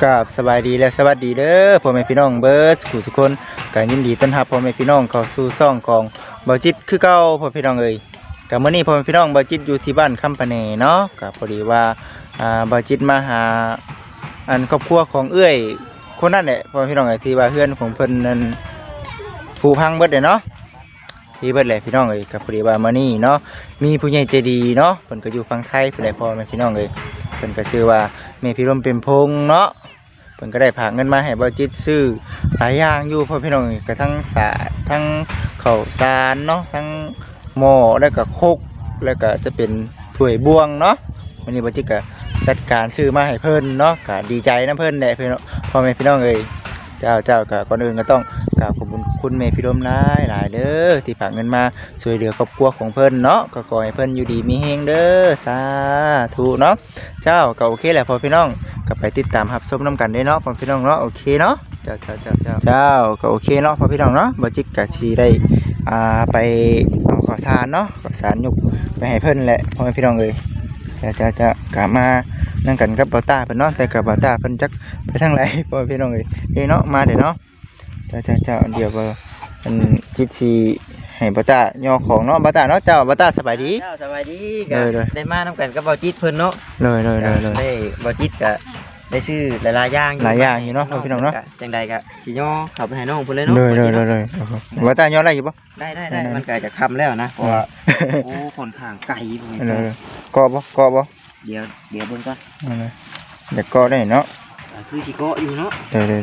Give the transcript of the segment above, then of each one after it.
กับสบายดีและสวัสดีเด้อพ่อแม่พี่น้องเบิร์ดผู้สุกคนก็ยินดีต้อนรับพ่อแม่พี่น้องเข้าสู่ซ่องของเบาจิตคือเก่าพ่อพี่น้องเอ้ยกับเมื้อนี้พ่อแม่พี่น้องเบาจิตอยู่ที่บ้านคำปะเนเนาะก็พอดีว่าอ่าเบาจิตมาหาอันครอบครัวของเอื้อยคนนั้นแหละพ่อแม่พี่น้องเอ้ยที่ว่าเฮือนของเพิ่นนั้นผูพังเบิดเลยเนาะที่เบิดแหละพี่น้องเอ้ยก็พอดีว่ามื้อนี้เนาะมีผู้ใหญ่ใจดีเนาะเพิ่นก็อยู่ฝั่งไทยเพิ่นแหละพ่อแม่พี่น้องเอ้ยเพิ่นก็ชื่อว่าแม่พี่ลมเป็นพงเนาะ พิ่นก็ได้ผากเงินมาให้บ่จิตซื้อหลายอย่างอยู่พ่อพี่น้องก็ทั้งสาทั้งข้าวสารเนาะทั้งหม้อแล้วก็คกแล้วก็จะเป็นถ้วยบวงเนาะวันนี้บจิตก็จัดการซื้อมาให้เพิ่นเนาะก็ดีใจนะเพิ่นแหละพี่น้องพ่อแม่พี่น้องเอ้ยเจ้าเจ้าก็ก่อนอื่นก็ต้องกราบขอบคุณ คุณแม่พี่ลมหลายหลายเด้อที่ฝากเงินมาช่วยเหลือครอบครัวของเพิ่นเนาะก็ขอให้เพิ่นอยู่ดีมีเฮงเด้อสาธุเนาะเจ้าก็โอเคแหละพอพี่น้องก็ไปติดตามรับชมน้ำกันได้เนาะพอพี่น้องเนาะโอเคเนาะเจ้าเจ้าเจ้าเจ้าเจ้าก็โอเคเนาะพอพี่น้องเนาะบจิกกะชีได้อ่าไปเอาข้าวสารเนาะข้าวสารยุกไปให้เพิ่นแหละพอพี่น้องเลยเจ้าเจ้าเจ้ากะมานั่งกันกับบาตาเพิ่นเนาะแต่กับบาตาเพิ่นจักไปทางไหนพอพี่น้องเลยเด้เนาะมาเด้เนาะ จ้าเจ้าเจ้าเดี๋ยวเบอร์มันจิตทีให้เบาตาย่อของเนาะเบาตาเนาะเจ้าเบาตาสบายดี เจ้าสบายดีเอก็อเด้อได้มานํกันกับเบาจิตเพิ่นเนาะเลยเลยเลยเลย ได้เบาจิตก็ได้ชื่อหลายๆอย่างหลายอย่างอยู่เนาะพี่น้องเนาะ จังใดก็สิย่อเข้าไปให้น้องเพิ่นเลยเนาะเลยเลยบาเลจิยตเลยเบาตาย่ออะไรอยู่ปะได้ได้ได้ได้มันก็จะค่ำแล้วนะเพราะว่าโอ้ค่อนข้างไกลพวกนี้เลยเกาะบ่เกาะบ่เดี๋ยวเดี๋ยวเบิ่งก่อนเอาเลยเดี๋ยวเกาะได้เนาะอ่า คือสิเกาะอยู่เนาะเดี๋ยวเดี๋ยว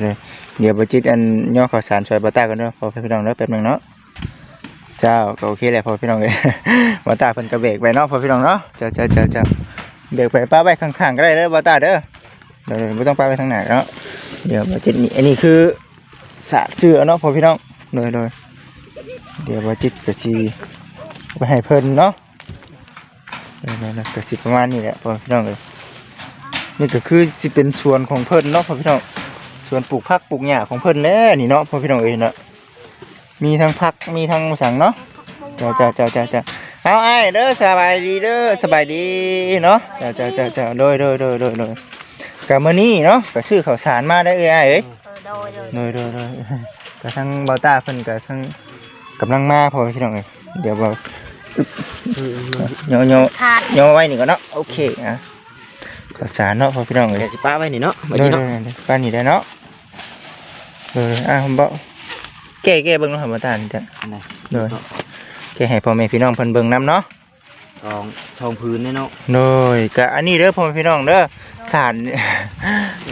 เดี๋ยวบจิตอันย่อข่าวสารช่วยบาตากันเด้อพอพี่น้องเด้อแป๊บนึงเนาะเจ้าก็โอเคแหละพอพี่น้องเอ้ยบาตาเพิ่นก็เบกไปเนาะพอพี่น้องเนาะเจ้าเจ้าเจ้าเจ้าเบรกไปป้าไว้ข้างๆก็ได้เด้อบาตาเด้อเดี๋ยวไม่ต้องป้าไว้ทางไหนเนาะเดี๋ยวบจิตนี่อันนี้คือสาดเชื่อเนาะพอพี่น้องเลยเลยเดี๋ยวบจิตก็สิเอาไปให้เพิ่นเนาะเลยเลยเลยก็สิประมาณนี้แหละพอพี่น้องเอ้ย นี่ก็คือสิเป็นสวนของเพิ่นเนาะพ่อพี่น้องสวนปลูกผักปลูกหญ้าของเพิ่นแหล้วนี่เนาะพ่อพี่น้องเอ้ยเนาะมีทั้งผักมีทั้งหมูสังเนาะเจ้าเจ้าเจ้าเจ้าเจ้าเอาไอ้ายเด้อสบายดีเด้อสบายดีเนาะเจ้าเจ้าเจ้าเจ้าโดยโดยโดยโดยโดยกะมื้อนี้เนาะก็ซื้อข้าวสารมาได้เอ้ยอ้ายเอ้ยเออโดยโดยโดยโดยโดยก็ทั้งเบาตาเพิ่นก็ทั้งกำลังมาพ่อพี่น้องเอ้ยเดี๋ยวเบาโยโยขาดโยไว้นี่ก่อนเนาะโอเคอะ ข้าวสารเนาะพ่อพี่น้องเอ้ยเดี๋ยวสิป้าไว้นี่เนาะเบาเดี๋จิยตวเนาะๆๆป้านนี่ได้เนาะเอออะผมบอกแก้แก้เบิ่งเนาะครับอาจารย์จ้ะอันไหนโดยแก้ให้พ่อแม่พี่น้องเพิ่นเบิ่งนํเนาะทองทองพื้นเนี่ยเนาะโดยก็อันนี้เด้อพ่อแม่พี่น้องเด้อศาสตร์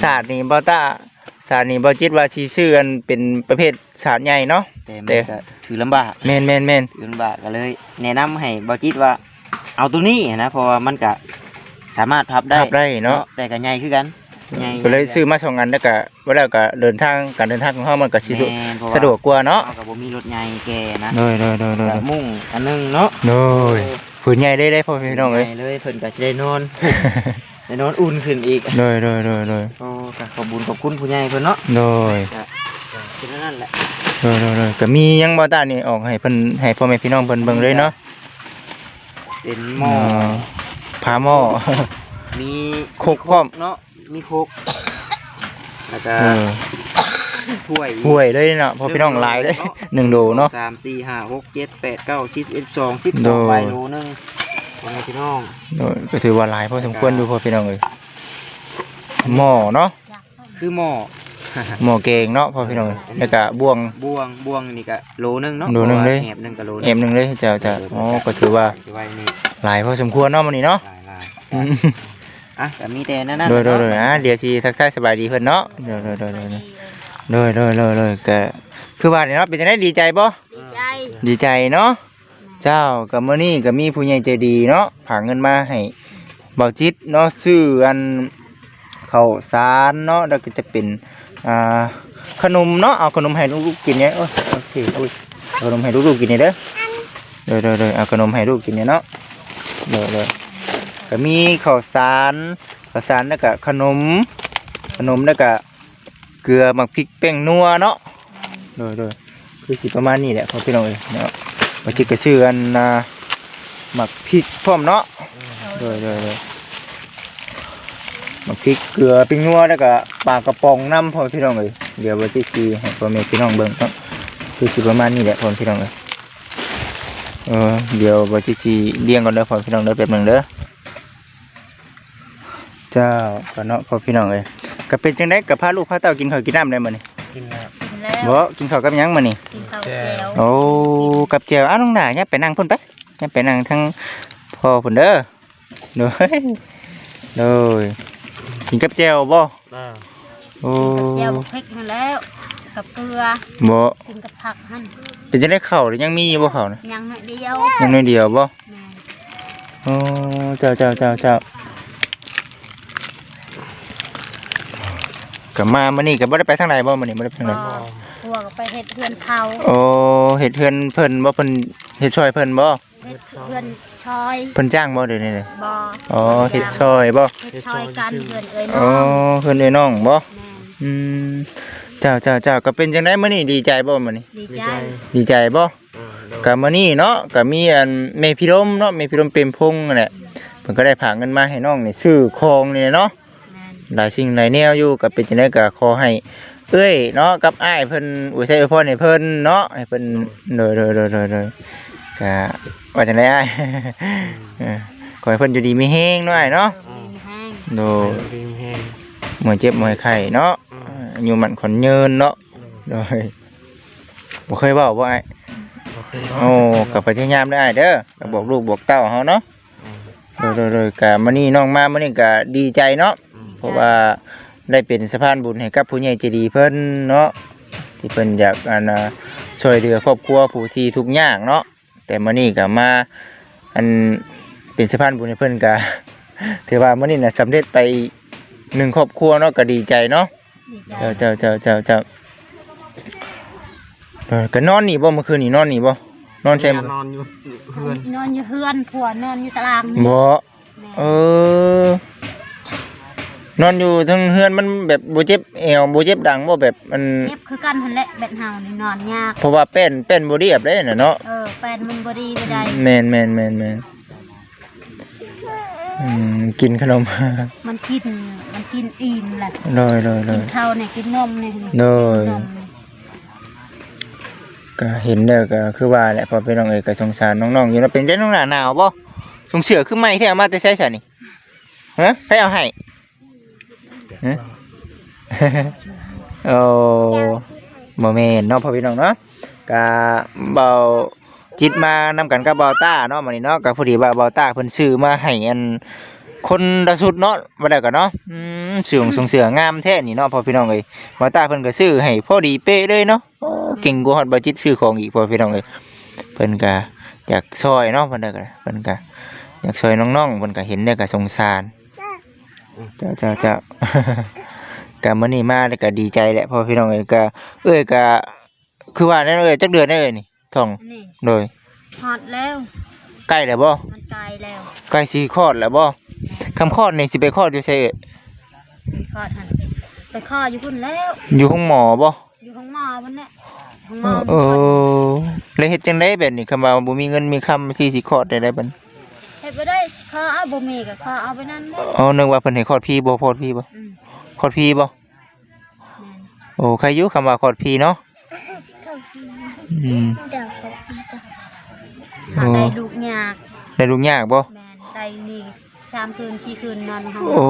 ศาสตร์นี่บ่ตาศาสตร์นี่บ่จิตว่าสิชื่ออันเป็นประเภทศาสตร์ใหญ่เนาะแต่มันเด้อก็ถือลำบากแม่นแม่นแม่นถือลำบากก็เลยแนะนำให้เบาจิตว่าเอาตัวนี้นะเพราะว่ามันก็ สามารถพับได้ทับได้เนาะ แต่ก็ใหญ่คือกันใหญ่ก็เลยซื้อมาสองอันแล้วก็ว่าแล้วก็เดินทางการเดินทางของเฮามันก็สิสะดวกแม่นเพราสะดวกกว่าเนาะเอากับบ่มีรถใหญ่แกนะโดยโดยโดยโดยก็มุ่งอันหนึงเนาะโดยผืนใหญ่ได้ได้พ่อแม่พี่น้องเอ้ยใหญ่เลยเพิ่นก็สิได้นอนได้นอนอุ่นขึ้นอีกโดยโดยโดยโดยโอ้ก็ขอบคุญขอบคุณผู้ใหญ่เพิ่นเนาะโดยก็คือนั่นแหละเออเออก็มียังบ่ตานี่ออกให้เพิ่นให้พ่อแม่พี่น้องเพิ่นเบิ่งเลยเนาะเป็นหม้อ ผาหม้อ มีโคกพร้อม เนาะมีโคกแล้วก็เออถ้วยห่วยเลยเนาะพ่อพี่น้องหลายเลยหนึ่งโดเนาะ สามสี่ห้าหกเจ็ดแปดเก้าสิบเอ็ดสองสิบโดสองใบโลนึงพ่อแม่พี่น้องโดยก็ถือว่าหลายพอสมควรอยู่พ่อพี่น้องเอ้ยหม้อเนาะอยากให้คือหม้อ หม้อแกงเนาะพ่อพี่น้องเอ้ยแล้วก็บ่วง บวงบวงนี่ก็โลนึงเนาะโลนึงเลย พราะว่าแหบหนึงก็โลนึงเอ็มหนึงเลยเจ้าเจ้าอ๋อก็ถือว่าไว้นี่หลายพอสมควรเนาะมื้อนี้เนาะหลายหลาย อืมอะแต่มีแต่นั่นนะโดยโดยโดยอะเดี๋ยวสิทักทายสบายดีเพิ่นเนาะโดยโดยโดยโดยดีโดยโดยโดยโดยก็คือว่าเนี่ยเนาะเป็นจังได๋ดีใจบ่ดีใจดีใจเนาะเจ้ากับมื้อนี้ก็มีผู้ใหญ่ใจดีเนาะผากเงินมาให้เบาจิตเนาะซื้ออันข้าวสารเนาะแล้วก็จะเป็นอ่าขนมเนาะเอาขนมให้ลูกๆกินเนี่ยโอ้ยโอเคอุ้ยเอาขนมให้ลูกๆกินเนี่ยเด้อเด้อเด้อเด้อเอาขนมให้ลูกกินเนี่ยเนาะเด้อเด้อ ก็มีข้าวสารข้าวสารแล้วก็ขนม ขนมแล้วก็เกลือหมักพริกแป้งนัวเนาะเด้อเด้อคือสิประมาณนี้แหละพอพี่น้องเอยเนาะมาจิกกระชื่ออันนะหมักพริกพร้อมเนาะโดยโดยโดยมาพริกเกลือปิ้งนัวแล้วก็ปลากระป๋องน้ำพอพี่น้องเอยเดี๋ยวว่าสิซีให้พ่อแม่พี่น้องเบิ่งเนาะคือสิประมาณนี้แหละพอพี่น้องเอยเออเดี๋ยวว่าสิซีเลี้ยงก่อนเด้อพ่อพี่น้องเด้อแป๊บหนึงเด้อ เจ้าก็เนาะพ่อพี่น้องเอ้ยก็เป็นจังได๋ก็พาลูกพาเต้ากินข้าวกินน้ำได้มื้อนี้กินแล้วกินแล้วบ่กินข้าวกับหยังมื้อนี้กินข้าวแก้วโอ้กับเจียวอ้าวน้องหน่าเนี่ยไปนั่งพุ่นไปเนี่ยไปนั่งทั้งพ่อพุ่นเด้อโดยโดยกินกับเจียวบ่อ่าโอ้กินกับแก้วพริกนั่นแล้วกับเกลือบ่กินกับผักหั่นเป็นจังได้ข้าวหรือยังมีอยู่บ่ข้าวนะยังหน่อยเดียวยังน้อยเดียวบ่แม่นโอ้เจ้าเจ้าเจ้าเจ้า ก็มามื้อนี้ก็บ่ได้ไปทางใดบ่มื้อนี้บ่ได้ไปทางใดบ่พวกก็ไปเฮ็ดเพื่อนเขาโอ้เฮ็ดเฮือนเพิ่นบ่เพิ่นเฮ็ดช่วยเพิ่นบ่เฮ็ดเพื่อนชอยเพิ่นจ้างบ่เดี๋ยวนี้เลยบ่อ๋อเฮ็ดช่วยบ่เฮ็ดชอยกันเพื่อนเอ้ยน้อ๋อองเพิ่นเอ้ยน้องบ่แม่นอืมเจ้าเจ้าเจ้าก็เป็นจังไดมื้อนี้ดีใจบ่มื้อนี้ดีดีใจใจดีใจบ่ อ่าโดย ก็มื้อนี้เนาะก็มีอันแม่พี่ลมเนาะแม่พี่ลมเปรมพงษ์นั่นแหละเพิ่นก็ได้ผากเงินมาให้น้องนี่ซื้อของนี่เนาะแม่น หลายสิ่งหลายแนวอยู่ก็เป็นจังไดก็ขอให้เอ้ยเนาะกับอ้ายเพิ่นอวยชัยอวยพรให้เพิ่นเนาะให้เพิ่นเด้อเด้อเด้อเด้อเด้อก็ว่าจังไดอ้ายเออขอให้เพิ่นอยู่ดีมีแฮงเนาะอ้ายเนาะเออมีแห้งโดโดยยดีแห้งมวยเจ็บมวยไข้เนาะอืมเอ่ออยู่มันขอนเยินเนาะโดยบ่เคยเว้าบ่ไอ้บ่เคยเนาะโอ้ก็พยายามได้เด้อก็บอกลูกบอกเต้าเฮาเนาะ อืม โดยโดยโดยก็มื้อนี้น้องมามื้อนี้ก็ดีใจเนาะอืม เพราะว่าได้เป็นสะพานบุญให้กับผู้ใหญ่ใจดีเพิ่นเนาะที่เพิ่นอยากอันน่ะช่วยเหลือครอบครัวผู้ที่ทุกข์ยากเนาะแต่มื้อนี้ก็มาอันเป็นสะพานบุญให้เพิ่นก็ถือว่ามื้อนี้น่ะสำเร็จไปหนึ่งครอบครัวเนาะก็ดีใจเนาะดีใจเจ้าเจ้าเจ้าเจ้าเจ้าเออก็นอนนี่บ่เมื่อคืนนี่นอนนี่บ่นอนใช่นบ่อนอยู่เพื่อนนอนอยู่เฮือนผัวนอนอยู่ตารางนี่บ่แม่เออ นอนอยู่ทั้งเฮือนมันแบบบ่เจ็บเอวบ่เจ็บดังบ่แบบมันเจ็บคือกันหั่นแหละแบดเฮานี่นอนยาก เพราะว่าแป้นแป้นบ่เรียบได้น่ะเนาะเออแปนมันบ่ดีบ่ได้แม่นแม่นแม่นแม่นอืมกินขนมมันกินมันกินอิ่มแหละลอยลอยลกิอนยข้าวเนี่ยกินนมเนี่ยโดย กินนมก็เห็นเด้อก็คือว่าแหละพอพี่น้องเอ้ยก็สงสารน้องๆอยู่เนาะเป็นจังน้องหน้าหนาวบ่สงเสือคือไม่ที่เอามาแต่ใช้ซะนี่ฮะใครเอาให้ โอ้บ่แม่นเนาะพ่อพี่น้องเนาะกะเบาจิตมานำกันกับเบาต้าเนาะมื้อนี้เนาะก็พอดีว่าเบาต้าเพิ่นซื้อมาให้อันคนละสุดเนาะบ่ได้ก็เนาะอืมสื่อส่งเสืองามแท้นี่เนาะพ่อพี่น้องเอ้ยเบาต้าเพิ่นก็ซื้อให้พอดีเป๊ะเลยเนาะเก่งกว่าฮอดเบาจิตซื้อของอีกพ่อพี่น้องเอ้ยเพิ่นก็อยากช่วยเนาะเพิ่นก็เพิ่นก็อยากช่วยน้องๆเพิ่นก็เห็นแล้วก็สงสาร เจ้าเจ้าเจ้าก็มื้อนี้มาแล้วก็ดีใจแหละเพอพี่น้องเอ้ยก็เอ้ยก็คือว่านั่นเอ้ยจักเดือนได้เอ้ยนี่ท้องอันนี้โดยฮอดแล้วใกล้แล้วบ่มันตายแล้วใกล้สิคลอดแล้วบ่คำคลอดนี่สิไปคลอดอยู่ไสเอ้ยไปคลอดหันไปคลอดอยู่พุ่นแล้ว อยู่ห้องหมอบ่อยู่ห้องหมอพุ่นแหละห้องหมอเออแล้วเฮ็ดจังได๋แบบนี้คำว่าบ่มีเงินมีคำสิสิคลอดได้ได้บัดเฮ็ดบ่ได้ ขอเอาบ่มีก็ขอเอาไปนั่นแหละอ๋อนึกว่าเพิ่นให้คลอดพี่บ่คลอดพี่บ่อืมคลอดพี่บ่แม่นโอ้ใครอยู่คำว่าคลอดพี่เนาะอืมเดี๋ยวเขาพี่จ้ะหาได้ลูกยากได้ลูกยากบ่แม่นได้นี่สามคืนสี่คืนนอนห้องโอ้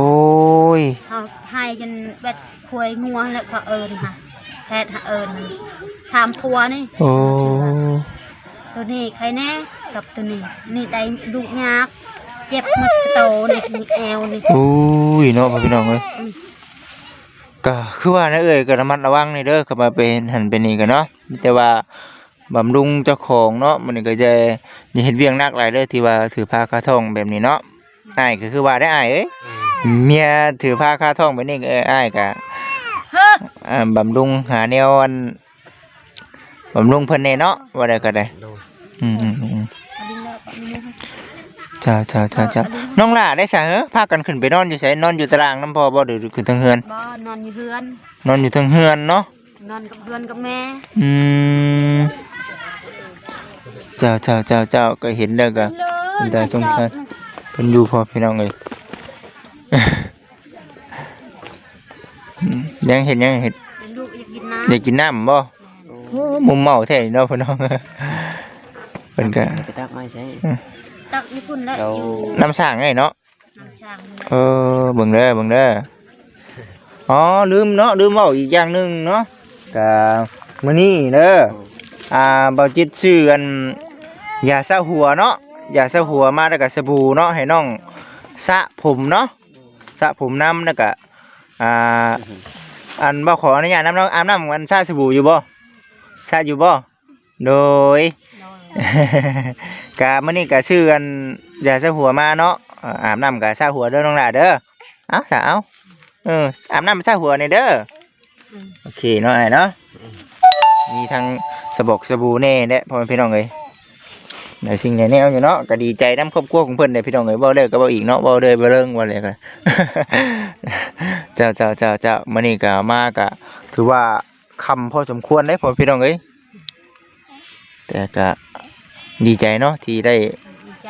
ยเฮาให้จนเบ็ดควยงัวแล้วก็เอิ้นค่ะแพทย์หาเอิ้นถามผัวนี่ โอ้ตัวนี้ใครแน่กับตัวนี้ นี่ได้ลูกยาก เจ็บมันโตนี่มีแอวนี่อุ้ยเนาะพ่อพี่น้องเอ้ยอืมก็คือว่านะเอ้ยก็ระมัดระวังนี่เด้อเข้ามาเป็นหันเป็นนี่กันเนาะแต่ว่าบำรุงเจ้าของเนาะมันนี่ก็จะอย่าเฮ็ดเวียงหนักหลายเด้อที่ว่าถือผ้าคาท้องแบบนี้เนาะอ้ายก็คือว่าได้อ้ายเอ้ยอืมเมียถือผ้าคาท้องแบบนี้ก็เอ้ยอ้ายก็เฮ้ออ่าบำรุงหาแนวอันบำรุงเพิ่นแน่เนาะว่าได้ก็ได้โดยอืม จ้าจ้าจ้าจ้าน้องหล่าได้ซะเหรอพากันขึ้นไปนอนอยู่ไสนอนอยู่ตารางน้ำพอบ่หรือขึ้นทางเฮือน บ่นอนอยู่เฮือนนอนอยู่ทางเฮือนเนาะ นอนกับเฮือนกับแม่อืมเจ้าเจ้าเจ้าเจ้าก็เห็นแล้วก็เลยได้สงสารเพิ่นอยู่พอพี่น้องเอ้ยอืมยังเห็นยังเห็นเป็นลูกอยากกินน้อยากกินน้ำบ่ำโอ้มุมเมาแท้นี่เนาะพี่น้องเพิ่นก็ไปตักไม่ใช่ ตักญี่ปุ่นแล้วเราอยู่น้ำสร้างไงเนาะน้ำช่างนี่แหละเออเบิ่งเด้อเบิ่งเด้ออ๋อลืมเนาะลืมเว้าอีกอย่างหนึงเนาะก็มื้อนี้เด้ออ่าเบาจิตชื่ออันยาสระหัวเนาะยาสระหัวมาแล้วก็สบู่เนาะให้น้องสระผมเนาะสระผมน้ำแล้วก็อ่า อันบ่ขออนุญาตน้ำน้องอาบน้ำอันสระสบู่อยู่บ่สระอยู่บ่ โดยนอน กะมื้อนี้ก็ชื่อกันอย่าซะหัวมาเนาะอ่าบน้ำกะซะหัวเด้อน้องหลาเด้อเอ้าสะเอาเอออาบน้ำซะหัวนี่เด้อโอเคเนาะไอ้เนาะมีทั้งสบกสบู่แน่เด้พ่อแม่พี่น้องเอ้ยได้สิ่งแนวอยู่เนาะก็ดีใจนํครอบครัวของเพิ่อนเด้พี่น้องเอ้ยเว้าเด้อก็เว้าอีกเนาะเว้าเด้อบ่เริงว่าเลยก็เจ้าเจ้าเจ้าเจ้ามื้อนี้ก็มาก็ถือว่าคำพอสมควรเด้พ่อพี่น้องเอ้ยแต่ก็ ดีใจเนาะที่ได้ดีใจ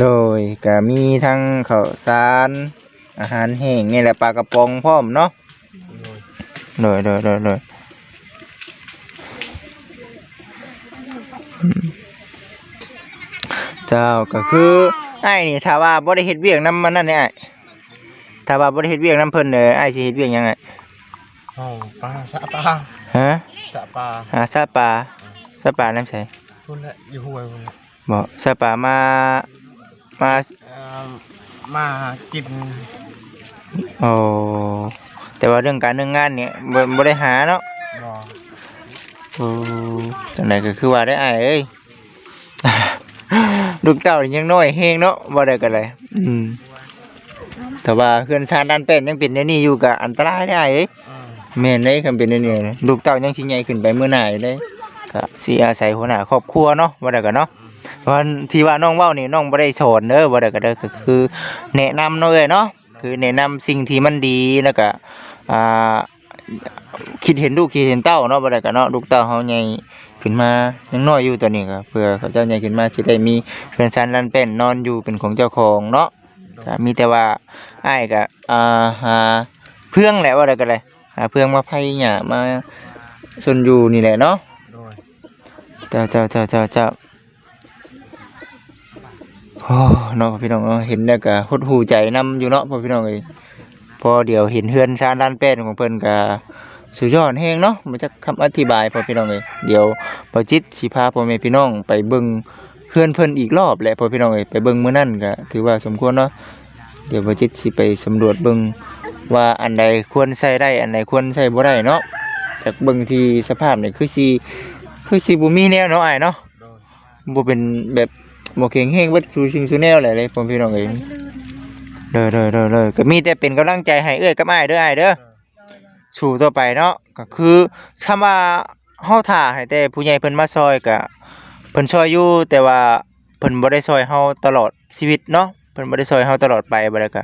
โดยก็มีทั้งข้าวสารอาหารแห้งนี่แหละปลากระป๋องพร้อมเนาะโดยโดยโดยโดยอืมเจ้าก็คือไอ้นี่ถ้าว่าบ่ได้เฮ็ดเวียกนํมันนั่นเนี่ยอ้ายถ้าว่าบ่ได้เฮ็ดเวียกนํเพิ่นเด้ออ้ายสิเฮ็ดเวียกหยังไงเอาปลาสะปลาฮะสะปลาหาซาปลา ซาปลาน้ำใสพุ่นละอยู่ห้วยพุ่นละบ่ซาปลามามาเอ่อมากินโอ้แต่ว่าเรื่องการเรื่องงานเนี่ยบ่บ่ได้หาเนาะบ่โอ้จังไดก็คือว่าได้อ้ายเอ้ย ลูกเต้านี่ยังน้อยแฮงเนาะบ่ได้กันเลยอืมแต่ว่าเฮือนชานด้านเป็นยังเป็นในนี่อยู่ก็อันตรายได้อ้ายเอ้ยอืมแม่นเลยคันเป็นในนี่นะลูกเต้ายังสิใหญ่ขึ้นไปมื้อหน้าอยู่เลย ก็สิอาศัยหัวหน้าครอบครัวเนาะบ่ได้กันเนาะเพราะที่ว่าน้องเว้านี่น้องบ่ได้สอนเด้อบ่ได้ก็เด้อก็คือแนะนำเนาะเอ้ยเนาะคือแนะนำสิ่งที่มันดีแล้วก็อ่าคิดเห็นลูกคิดเห็นเต้าเนาะบ่ได้กันเนาะลูกเต้าเฮาใหญ่ขึ้นมายังน้อยอยู่ตอนนี้ก็เพื่อเขาเจ้าใหญ่ขึ้นมาสิได้มีเพื่อนซันลันเป็นนอนอยู่เป็นของเจ้าของเนาะก็มีแต่ว่าอ้ายก็อ่าหาเพื่องแหละว่าได้กันเลยหาเพื่องมาไผหญ้ามาสนอยู่นี่แหละเนาะโดย เจ้าเจ้าเจ้าเจ้าเจ้าโอ้เนาะพ่อพี่น้องเนาะเห็นแล้วก็หดหูใจนํอยู่เนาะพ่อพี่น้องเอ้ยพอเดี๋ยวเห็นเฮือนซานลันเป็นของเพิ่นก็สุดยอดแฮงเนาะมาจากคำอธิบายพ่อพี่น้องเลยเดี๋ยวพอจิตสิพาพ่อแม่พี่น้องไปเบิ่งเพื่อนเพิ่นอีกรอบแหละพ่อพี่น้องเอ้ยไปเบิ่งเมื้อนั้นก็ถือว่าสมควรเนาะเดี๋ยวพอจิตสิไปสำรวจเบิ่งว่าอันใดควรใช้ได้อันใดควรใช้บ่ได้เนาะจากเบิ่งที่สภาพเนี่ยคือสิ คือสิบ่มีแนวเนาะอ้ายเนาะโดยบ่เป็นแบบบ่แข็งแรงเบิดสู่สิ่งสู่แนวแหละเลยพ่อพี่น้องเอ้ยไปลื่นเด้อเด้อเด้อเด้อก็มีแต่เป็นกำลังใจให้เอ้ยกับอ้ายเด้ออ้ายเด้อสู่ต่อไปเนาะก็คือคำว่าเฮาท่าให้แต่ผู้ใหญ่เพิ่นมาซอยก็เพิ่นซอยอยู่แต่ว่าเพิ่นบ่ได้ซอยเฮาตลอดชีวิตเนาะเพิ่นบ่ได้ซอยเฮาตลอดไปบ่ได้ก็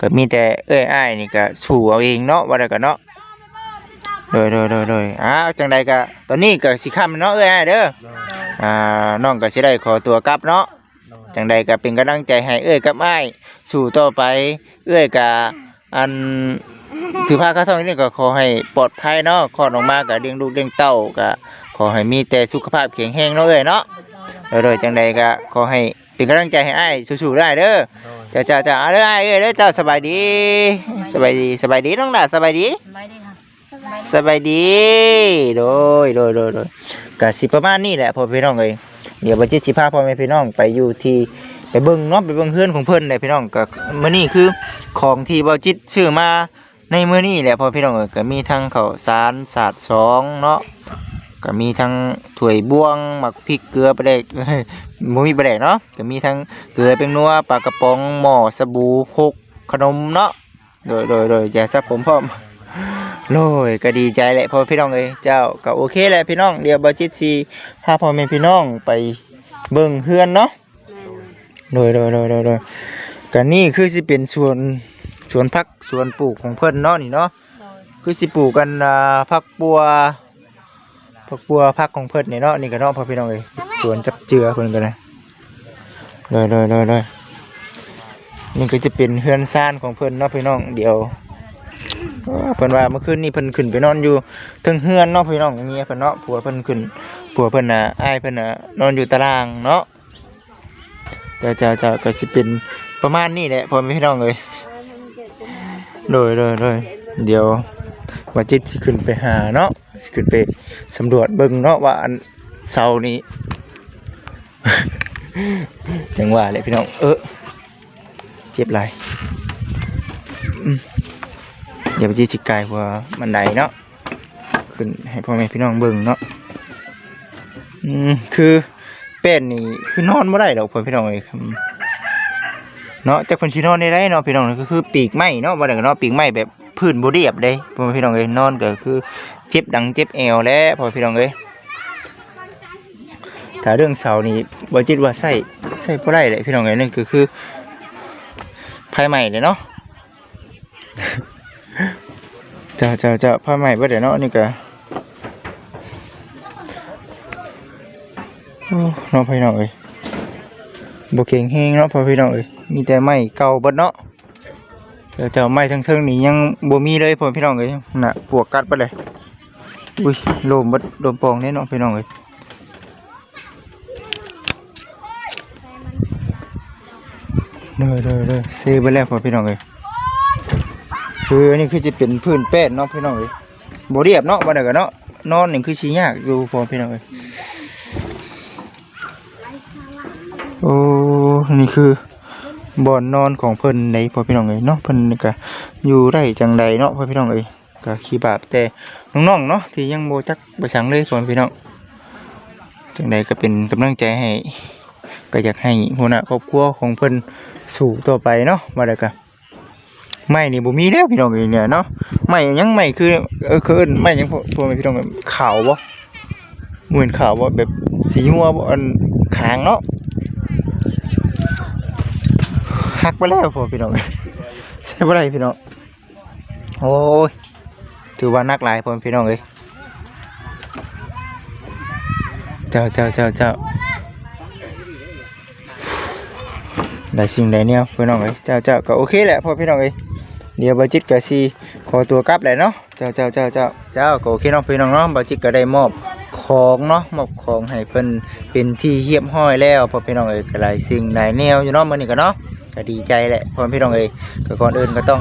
ก็มีแต่เอ้ยอ้ายนี่ก็สู่เอาเองเนาะบ่ได้ก็เนาะ โดยโดยโดยโดยอ้าวจังใดก็ตอนนี้ก็สิค่ำเนาะเอ้ยอ้ายเด้อโดยอ่าน้องก็สิได้ขอตัวกลับเนาะโดยจังใดก็เป็นกำลังใจให้เอ้ยกับอ้ายสู่ต่อไป เอ้ยก็อันถือผ้าข้าทองนี่ก็ขอให้ปลอดภัยเนาะคลอดออกมาก็เลี้ยงลูกเลี้ยงเต้าก็ขอให้มีแต่สุขภาพแข็งแรงเนาะเอ้ยเนาะโดยๆจังใดก็ขอให้เป็นกำลังใจให้อ้ายสู้ๆได้เด้อโดยเจ้าเจ้าเจ้าเอาเด้ออ้ายเอ้ยเด้อเจ้าสบายดีสบายดีสบายดีน้องดาสบายดีสบายดีค่ะสบายดี สบายดีโดยโดยโดยโดยก็สิประมาณนี้แหละพ่อพี่น้องเอ้ยเดี๋ยวบัจิตสิพาพ่อแม่พี่น้องไปอยู่ที่ไปเบิ่งเนาะไปเบิ่งเฮือนของเพิ่อนเลยพี่น้องก็มื้อนี้คือของที่บัจิตซื้อมาในมื้อนี้แหละพ่อพี่น้องเอยก็มีทั้งข้าวสารสาดสองเนาะก็มีทั้งถ้วยบวงหมักพริกเกลือปลาแดกบ่มีปลาแดกเนาะก็มีทั้งเกลือเป็นนัวปลากระป๋องหม้อสบู่คกขนมเนาะโดยโดยโดยอย่าซับผมพร้อม โอ้ยก็ดีใจแหละพ่อพี่น้องเอ้ยเจ้าก็โอเคแหละพี่น้องเดี๋ยวบาจิตซีพาพ่อแม่พี่น้องไปเบิ่งเฮือนเนาะแม่นโดยโดยโดยโดยโดยก็นี่คือสิเป็นสวนสวนพักสวนปลูกของเพิ่นเนาะนี่เนาะโดยคือสิปลูกกันอ่าผักบัวผักบัวผักของเพิ่นนี่เนาะนี่ก็เนาะพ่อพี่น้องเอ้ยสวนจับเจือเพิ่นกันนะโดยโดยโดยโดยนี่ก็จะเป็นเฮือนซ่านของเพิ่นเนาะพี่น้องเดี๋ยว เพิ่นว่าเมื่อคืนนี้เพิ่นขึ้นไปนอนอยู่เทิงเฮือนเนาะพี่น้องเมียเพิ่นเนาะผัวเพิ่นขึ้นผัวเพิ่นน่ะอ้ายเพิ่นน่ะนอนอยู่ตารางเนาะจะจะจะก็สิเป็นประมาณนี้แหละพ่อแม่พี่น้องเอ้ยโดยโดยโดยเดี๋ยวว่าจิตสิขึ้นไปหาเนาะสิขึ้นไปสำรวจเบิ่งเนาะว่าอันเสานี้จังว่าเลยพี่น้องเออเจ็บไหล เดี๋ยวไปจีจิกายหัวบันไดเนาะขึ้นให้พ่อแม่พี่น้องเบิ่งเนาะอืมคือเป็ดนี่คือนอนไม่ได้ดอกพ่อพี่น้องเอ้ยครับเนาะจากเพิ่นสินอนได้ได้เนาะพี่น้องก็คือปีกไหมเนาะบ่ได้ก็เนาะปีกไหมแบบพื้นบ่เรียบเด้พ่อแม่พี่น้องเอ้ยนอนก็คือเจ็บดังเจ็บแอวแล้วพ่อแม่พี่น้องเอ้ยถ้าเรื่องเสานี่บ่จิตว่าใส่ใส่บ่ได้เลยพี่น้องเอ้ยนั่นก็คือภายใหม่เลยเนาะ จ้าจ้าจ้าภายใหม่บ่ได้เนาะนี่ก็โอ้เน้องพี่น้องเอ้ยบ่เก่งแฮงเนาะพ่อพี่น้องเอ้ยมีแต่ไม้เก่าบิดเนาะเจ้าเจ้าไม้ทั้งเทิงนี่ยังบ่มีเลยพ่อพี่น้องเอ้ยน่ะปวกกัดไปเลยอุ้ยโลมบิดโดนปองแน่นาะพี่น้องเอ้ยเด้อเด้อเด้อซื้อไปแล้วพอพี่น้องเอ้ย คืออันนี้คือจะเป็นพื้นแป้นเนาะพี่น้องเอ้ยบเรียบเนาะบ่ได้กันเนาะนอนนี่คือสิยากอยู่พอพี่น้องเอ้ยโอ้นี่คือบ่อนนอนของเพิ่นในพอพี่น้องเอ้ยเนาะเพิ่นก็อยู่ได้จังใดเนาะพอพี่น้องเอ้ยก็ขี้บาปแต่น้องๆเนาะที่ยังโบจักประสังเลยพอพี่น้องจังใดก็เป็นกำลังใจให้ก็อยากให้หัวหน้าครอบครัวของเพิ่นสู่ต่อไปเนาะว่าแล้วก็ ไม่นี่บ่มีแล้วพี่น้องเอ้ยเนี่ยเนาะไม่ยังไม่คือเออคือเอิ้นไม่ยังพวกพวกพี่น้องขาวบ่เหมือนขาวบ่แบบสีนัวบ่อันขางเนาะหักไปแล้วพวกพี่น้องเอ้ยใช่บ่ได้พี่น้องโอ้ยถือว่านักหลายพวกพี่น้องเอ้ยเจ้าเจ้าเจ้าเจ้าได้สิ่งใดเนี่ยพี่น้องเอ้ยเจ้าเจ้าก็โอเคแหละพอพี่น้องเอ้ย เดี๋ยวบาจิตก็สิขอตัวกลับแหละเนาะเจ้าเจ้าเจ้าเจ้าเจ้าก็โอเคเนาะพี่น้องเนาะบาจิตก็ได้มอบของเนาะมอบของให้เพิ่นเป็นที่เรียบร้อยแล้วพอพี่น้องเอ้ยก็หลายสิ่งหลายแนวอยู่เนาะมื้อนี้ก็เนาะก็ดีใจแหละพอพี่น้องเอ้ยก็ก่อนอื่นก็ต้อง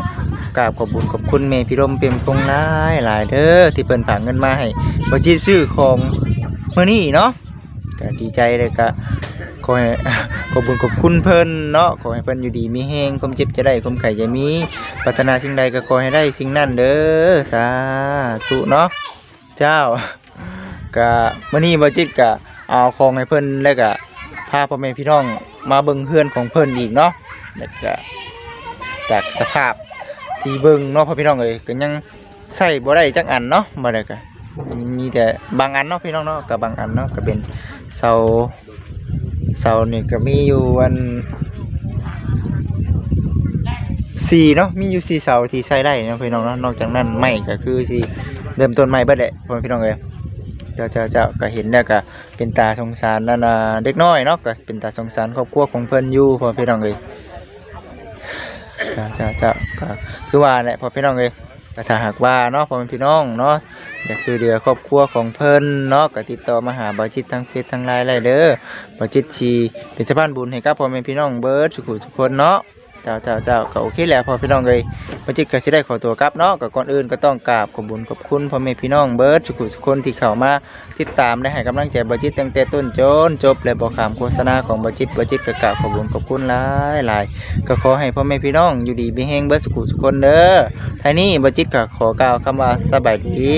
กราบขอบคุญขอบคุณแม่พี่รมเปี่ยมคงหลายหลายเด้อที่เพิ่นฝากเงินมาให้บาจิตซื้อของมื้อนี้เนาะก็ดีใจเลยก็ ขอให้ขอบคุณขอบคุณเพิ่นเนาะขอให้เพิ่นอยู่ดีมีแฮงความเจ็บจะได้ความไข่จะมีปรารถนาสิ่งใดก็ขอให้ได้สิ่งนั้นเด้อสาธุเนาะเจ้าก็มื้อนี้บ่จิตก็เอาของให้เพิ่นแล้วก็พาพ่อแม่พี่น้องมาเบิ่งเฮือนของเพิ่นอีกเนาะแล้วก็จากสภาพที่เบิ่งเนาะพ่อพี่น้องเอ้ยก็ยังใส่บ่ได้จักอันเนาะบ่ได้ก็มีแต่บางอันเนาะพี่น้องเนาะก็บางอันเนาะก็เป็นเสา เสานี่ก็มีอยู่วันสี่เนาะมีอยู่สี่เสาที่ใช้ได้เนาะพี่น้องเนาะนอกจากนั้นไม้ก็คือสิเริ่มต้นไม้เบิดแหละพ่อแม่พี่น้องเอ้ยเจ้าเจ้าเจ้าก็เห็นแล้วก็เป็นตาสงสารนั่นน่ะเด็กน้อยเนาะก็เป็นตาสงสารครอบครัวของเพิ่นอยู่พ่อพี่น้องเอ้ยเจ้าเจ้าเจ้าก็คือว่าแหละพ่อพี่น้องเอ้ย ก็ถ้าหากว่าเนาะพ่อแม่พี่น้องเนาะอยากช่วยเหลือครอบครัวของเพิ่นเนาะก็ติดต่อมาหาบอจิตทางเฟซทางไลน์ได้เด้อปจิตชีเป็นสะพานบุญให้กับพ่อแม่พี่น้องเบิร์ดสุขุทุกคนเนาะ จ้าเจ้าเจ้าก็โอเคแหละพ่อพี่น้องเลยปจิตก็จะได้ขอตัวกลับเนาะก็ก่อนอื่นก็ต้องกราบขอบุญขอบคุณพ่อแม่พี่น้องเบิร์ดสุขุทุกคนที่เข้ามาติดตามและให้กำลังใจบจิตตั้งแต่ต้นจนจบและบอกขามโฆษณาของบจิตบจิตก็กราบขอบุญขอบคุณหลายหลายก็ขอให้พ่อแม่พี่น้องอยู่ดีมีแห้งเบิร์ดสุขุทุกคนเด้อท้านี้บจิตก็ขอกล่าวคำว่าสบายดี